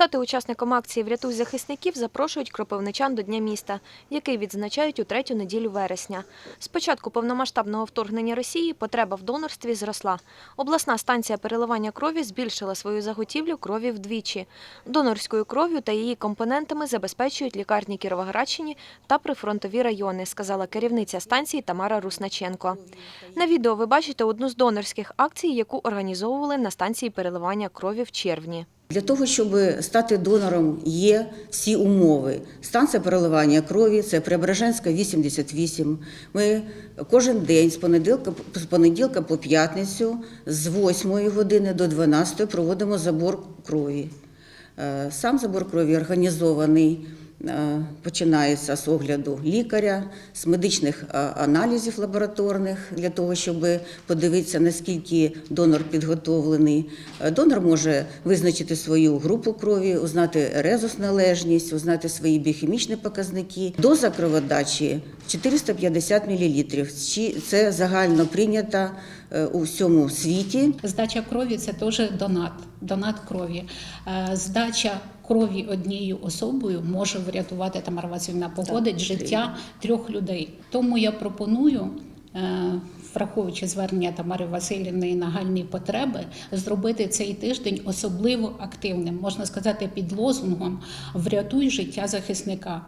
Стати учасником акції Врятуй захисників запрошують кропивничан до Дня міста, який відзначають у третю неділю вересня. З початку повномасштабного вторгнення Росії потреба в донорстві зросла. Обласна станція переливання крові збільшила свою заготівлю крові вдвічі. Донорською кров'ю та її компонентами забезпечують лікарні Кіровоградщини та прифронтові райони, сказала керівниця станції Тамара Русначенко. На відео ви бачите одну з донорських акцій, яку організовували на станції переливання крові в червні. Для того, щоб стати донором, є всі умови. Станція переливання крові це Преображенська 88. Ми кожен день з понеділка, з понеділка по п'ятницю з 8 години до 12 проводимо забор крові. Е, Сам забор крові організований. Е, Починається з огляду лікаря, з медичних е, аналізів лабораторних для того, щоб подивитися, наскільки донор підготовлений. Е, Донор може визначити свою групу крові, узнати резус належність, узнати свої біохімічні показники. Доза кроводачі 450 мл. Це загально прийнята е, у всьому світі. Здача крові це теж донат, донат крові. Е, Здача крові однією особою може врятувати Тамара Васильівна погодить Так, життя трьох людей. Тому я пропоную. е, Враховуючи звернення Тамари Васильівни і нагальні потреби, зробити цей тиждень особливо активним, можна сказати, під лозунгом Врятуй життя захисника.